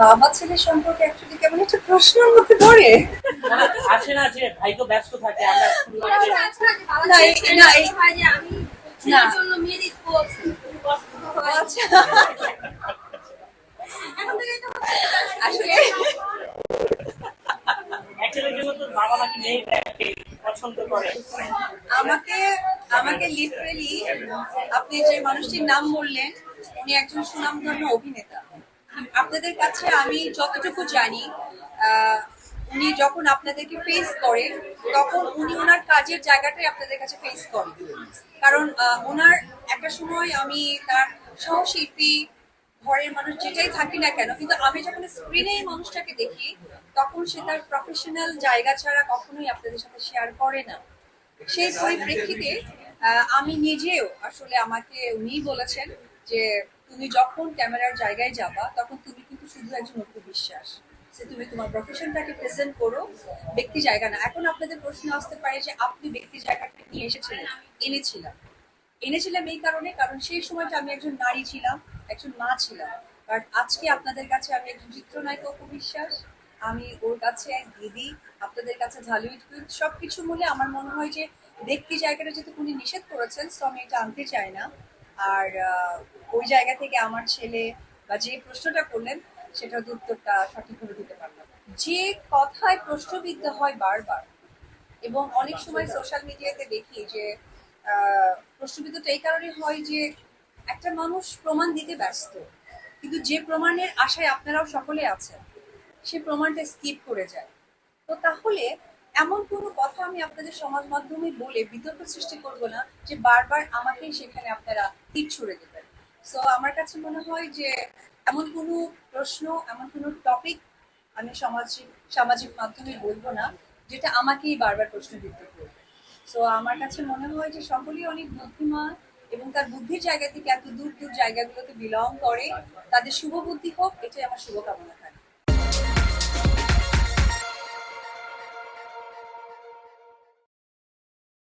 বাবা ছেলের সম্পর্কে অ্যাকচুয়ালি কেমন একটা প্রশ্নের মধ্যে পড়ে মানে আছে না যে ভাই তো ব্যস্ত থাকে আমরা না, না, এই- না, এই- যে আমি না। জন্য মেয়ে দিতে আচ্ছা। এখন থেকে তো আসলে এক ছেলের জন্য তো বাবা নাকি মেয়েটাকে পছন্দ করে। আমাকে আমাকে লিটারেলি আপনি যে মানুষটির নাম বললেন উনি একজন সুনামধন্য অভিনেতা। আপনাদের কাছে আমি যতটুকু জানি উনি যখন আপনাদেরকে ফেস করে, তখন উনি ওনার কাজের জায়গাটাই আপনাদের কাছে ফেস করেন কারণ ওনার একটা সময় আমি তার সহশিল্পী, ঘরের মানুষ যেটাই থাকি না কেন, কিন্তু আমি যখন স্ক্রিনে এই মানুষটাকে দেখি, তখন সে তার প্রফেশনাল জায়গা ছাড়া কখনোই আপনাদের সাথে শেয়ার করে না। সেই পরিপ্রেক্ষিতে আমি নিজেও আসলে আমাকে উনি বলেছেন যে তুমি যখন ক্যামেরার জায়গায় যাবা, তখন তুমি কিন্তু শুধু একজন অপু বিশ্বাস যে তুমি তোমার প্রফেশনটাকে প্রেজেন্ট করো, ব্যক্তি জায়গা না। এখন আপনাদের প্রশ্ন আসতে পারে যে, আপনি ব্যক্তি জায়গাটা নিয়ে এসেছিলেন? এনেছিলাম। এনেছিলাম এই কারণে, কারণ সেই সময়টা আমি একজন নারী ছিলাম, একজন মা ছিলাম। বাট আজকে আপনাদের কাছে আমি একজন চিত্রনায়ক অপু বিশ্বাস আমি ওর কাছে, এক দিদি, আপনাদের কাছে, ঝালুইট সব কিছু মিলে আমার মনে হয় যে, ব্যক্তি জায়গাটা যেহেতু উনি নিষেধ করেছেন সো আমি এটা আনতে চাই না। আর ওই জায়গা থেকে আমার ছেলে বা যে প্রশ্নটা করলেন, সেটার উত্তরটা সঠিকভাবে দিতে পারলাম। যে কথায় প্রশ্নবিদ্ধ হয় বারবার, এবং অনেক সময় সোশ্যাল মিডিয়াতে দেখি যে প্রশ্নবিদ্ধটা এই কারণে হয় যে, একটা মানুষ প্রমাণ দিতে ব্যস্ত, কিন্তু যে প্রমাণের আশায় আপনারাও সকলে আছেন, সে প্রমাণটা স্কিপ করে যায়। তো তাহলে এমন কোনো কথা আমি আপনাদের সমাজ মাধ্যমে বলে বিতর্ক সৃষ্টি করব না যে বারবার আমাকেই সেখানে আপনারা তীর ছুড়ে দেবেন। সো আমার কাছে মনে হয় যে এমন কোনো প্রশ্ন, এমন কোনো টপিক আমি সামাজিক সামাজিক মাধ্যমে বলব না, যেটা আমাকেই বারবার প্রশ্নবিদ্ধ করবে। সো আমার কাছে মনে হয় যে সকলেই অনেক বুদ্ধিমান এবং তার বুদ্ধির জায়গা থেকে এত দূর দূর জায়গাগুলোতে বিলং করে। তাদের শুভ বুদ্ধি হোক, এটাই আমার শুভকামনা থাকে